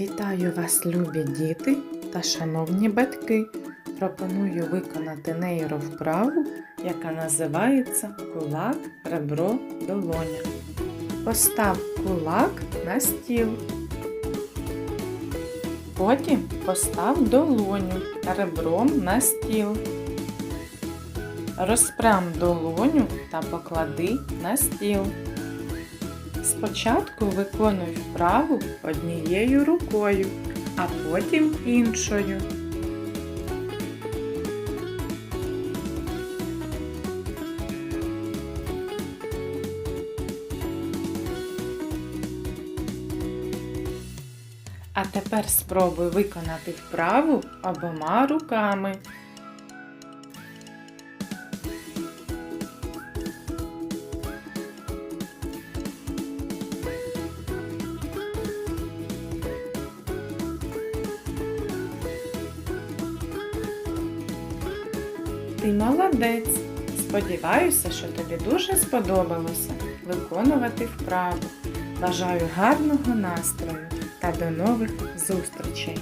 Вітаю вас, любі діти та шановні батьки. Пропоную виконати нейровправу, яка називається кулак, ребро, долоня. Постав кулак на стіл. Потім постав долоню ребром на стіл. Розпрям долоню та поклади на стіл. Спочатку виконуй вправу однією рукою, а потім іншою. А тепер спробуй виконати вправу обома руками. Ти молодець. Сподіваюся, що тобі дуже сподобалося виконувати вправу. Бажаю гарного настрою та до нових зустрічей!